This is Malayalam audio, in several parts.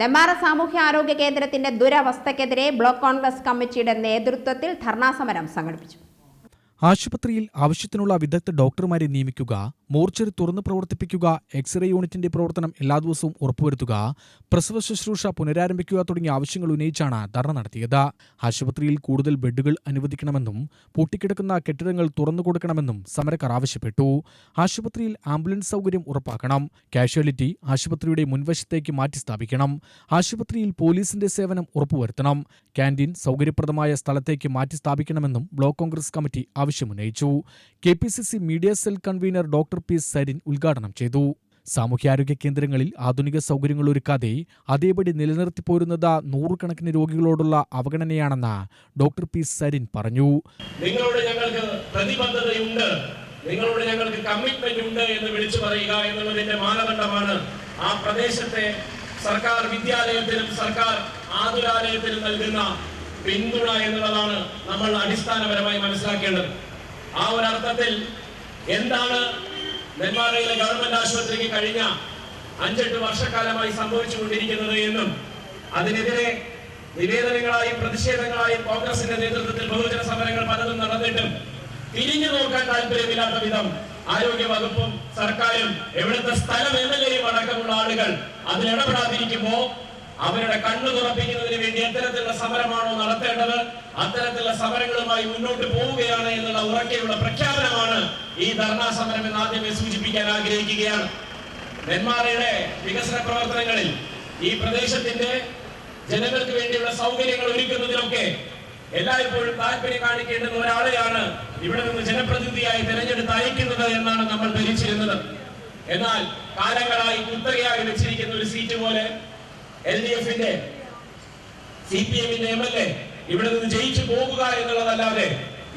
നെമ്മാറ സാമൂഹ്യ ആരോഗ്യ കേന്ദ്രത്തിന്റെ ദുരവസ്ഥയ്ക്കെതിരെ ബ്ലോക്ക് കോൺഗ്രസ് കമ്മിറ്റിയുടെ നേതൃത്വത്തിൽ ധർണാസമരം സംഘടിപ്പിച്ചു. ആശുപത്രിയിൽ ആവശ്യത്തിനുള്ള വിദഗ്ധ ഡോക്ടർമാരെ നിയമിക്കുക മോർച്ചറി തുറന്നു പ്രവർത്തിപ്പിക്കുക എക്സ്റേ യൂണിറ്റിന്റെ പ്രവർത്തനം എല്ലാ ദിവസവും ഉറപ്പുവരുത്തുക പ്രസവ ശുശ്രൂഷ പുനരാരംഭിക്കുക തുടങ്ങിയ ആവശ്യങ്ങൾ ഉന്നയിച്ചാണ് ധർണ നടത്തിയത്. ആശുപത്രിയിൽ കൂടുതൽ ബെഡുകൾ അനുവദിക്കണമെന്നും പൂട്ടിക്കിടക്കുന്ന കെട്ടിടങ്ങൾ തുറന്നു കൊടുക്കണമെന്നും സമരക്കാർ ആവശ്യപ്പെട്ടു. ആശുപത്രിയിൽ ആംബുലൻസ് സൗകര്യം ഉറപ്പാക്കണം. കാഷ്വാലിറ്റി ആശുപത്രിയുടെ മുൻവശത്തേക്ക് മാറ്റി സ്ഥാപിക്കണം. ആശുപത്രിയിൽ പോലീസിന്റെ സേവനം ഉറപ്പുവരുത്തണം. ക്യാന്റീൻ സൗകര്യപ്രദമായ സ്ഥലത്തേക്ക് മാറ്റി സ്ഥാപിക്കണമെന്നും block Congress committee ആവശ്യമുന്നയിച്ചു K P C C media cell convener doctor P Sarin ഉദ്ഘാടനം ചെയ്തു. സാമൂഹ്യാരോഗ്യ കേന്ദ്രങ്ങളിൽ ആധുനിക സൗകര്യങ്ങൾ ഒരുക്കാതെ അതേപടി നിലനിർത്തിപ്പോരുന്നത് നൂറുകണക്കിന് രോഗികളോടുള്ള അവഗണനയാണെന്ന് ഡോക്ടർ പി സരിൻ പറഞ്ഞു. നിങ്ങളോട് ഞങ്ങൾക്ക് പ്രതിബദ്ധതയുണ്ട്. നിങ്ങളോട് ഞങ്ങൾക്ക് കമ്മിറ്റ്മെന്റ് ഉണ്ട് എന്ന് വിളിച്ചു പറയുക എന്നുള്ളതിന്റെ മാനദണ്ഡമാണ് ആ പ്രദേശത്തെ സർക്കാർ വിദ്യാലയത്തിനും സർക്കാർ ആതുരാലയത്തിനും നൽകുന്ന പിന്തുണ എന്നുള്ളതാണ് നമ്മൾ അടിസ്ഥാനപരമായി മനസ്സിലാക്കേണ്ടത്. ആ അർത്ഥത്തിൽ എന്താണ് നെന്മാറയിലെ ഗവൺമെന്റ് ആശുപത്രിക്ക് കഴിഞ്ഞ അഞ്ചെട്ട് വർഷക്കാലമായി സംഭവിച്ചുകൊണ്ടിരിക്കുന്നത് എന്നും അതിനെതിരെ നിവേദനങ്ങളായും പ്രതിഷേധങ്ങളായും കോൺഗ്രസിന്റെ നേതൃത്വത്തിൽ ബഹുജന സമരങ്ങൾ പലതും നടന്നിട്ടും തിരിഞ്ഞു നോക്കാൻ താല്പര്യമില്ലാത്ത വിധം ആരോഗ്യ വകുപ്പും സർക്കാരും എവിടുത്തെ സ്ഥലം എം എൽ എയും അടക്കമുള്ള ആളുകൾ അതിൽ ഇടപെടാതിരിക്കുമ്പോ അവരുടെ കണ്ണു തുറപ്പിക്കുന്നതിന് വേണ്ടി എത്തരത്തിലുള്ള സമരമാണോ നടത്തേണ്ടത്? അത്തരത്തിലുള്ള സമരങ്ങളുമായി മുന്നോട്ട് പോവുകയാണ് എന്നുള്ള ഉറക്കെയുള്ള പ്രഖ്യാപനമാണ് ഈ ധർണാ സമരം എന്ന് ആദ്യമേ സൂചിപ്പിക്കാൻ ആഗ്രഹിക്കുകയാണ്. നെന്മാറയുടെ വികസന പ്രവർത്തനങ്ങളിൽ ഈ പ്രദേശത്തിന്റെ ജനങ്ങൾക്ക് വേണ്ടിയുള്ള സൗകര്യങ്ങൾ ഒരുക്കുന്നതിനൊക്കെ എല്ലായ്പ്പോഴും താല്പര്യം കാണിക്കേണ്ടുന്ന ഒരാളെയാണ് ഇവിടെ നിന്ന് ജനപ്രതിനിധിയായി തെരഞ്ഞെടുത്ത് അയക്കുന്നത് എന്നാണ് നമ്മൾ ധരിച്ചിരുന്നത്. എന്നാൽ കാലങ്ങളായി കുത്തകയായി വെച്ചിരിക്കുന്ന ഒരു സീറ്റ് പോലെ എൽ ഡി എഫിന്റെ സി പി എമ്മിന്റെ എം എൽ എ ഇവിടെ നിന്ന് ജയിച്ചു പോകുക എന്നുള്ളതല്ലാതെ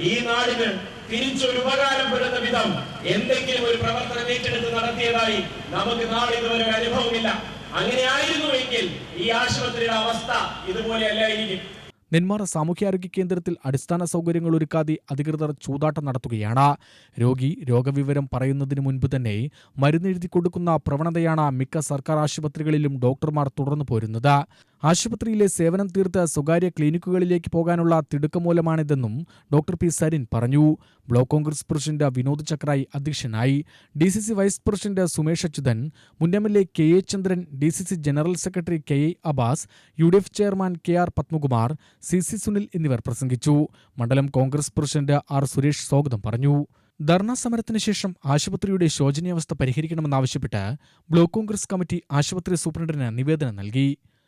ഈ നാടിന് തിരിച്ചൊരു ഉപകാരപ്പെടുന്ന വിധം എന്തെങ്കിലും ഒരു പ്രവർത്തനം ഏറ്റെടുത്ത് നടത്തിയതായി നമുക്ക് നാളിതുവരെ അനുഭവമില്ല. അങ്ങനെ ആയിരുന്നുവെങ്കിൽ ഈ ആശുപത്രിയുടെ അവസ്ഥ ഇതുപോലെ അല്ലായിരിക്കും നെന്മാറ സാമൂഹ്യാരോഗ്യ കേന്ദ്രത്തിൽ അടിസ്ഥാന സൗകര്യങ്ങൾ ഒരുക്കാതെ അധികൃതർ ചൂതാട്ടം നടത്തുകയാണ്. രോഗി രോഗവിവരം പറയുന്നതിന് മുൻപ് തന്നെ മരുന്നെഴുതി കൊടുക്കുന്ന പ്രവണതയാണ് മിക്ക സർക്കാർ ആശുപത്രികളിലും ഡോക്ടർമാർ തുടർന്നു പോരുന്നത്. ആശുപത്രിയിലെ സേവനം തീർത്ത് സ്വകാര്യ ക്ലിനിക്കുകളിലേക്ക് പോകാനുള്ള തിടുക്കമൂലമാണിതെന്നും ഡോക്ടർ പി സരിൻ പറഞ്ഞു. Block Congress president Vinod Chakrayi അധ്യക്ഷനായി. D C C vice president Sumesh Achuthan മുൻ M L A K A Chandran D C C general secretary K A Abbas U D F chairman K R Padmakumar C C Sunil എന്നിവർ പ്രസംഗിച്ചു. മണ്ഡലം കോൺഗ്രസ് പ്രസിഡന്റ് ആർ സുരേഷ് സ്വാഗതം പറഞ്ഞു. ധർണാ സമരത്തിന് ശേഷം ആശുപത്രിയുടെ ശോചനീയാവസ്ഥ പരിഹരിക്കണമെന്നാവശ്യപ്പെട്ട് ബ്ലോക്ക് കോൺഗ്രസ് കമ്മിറ്റി ആശുപത്രി സൂപ്രണ്ടിന് നിവേദനം നൽകി.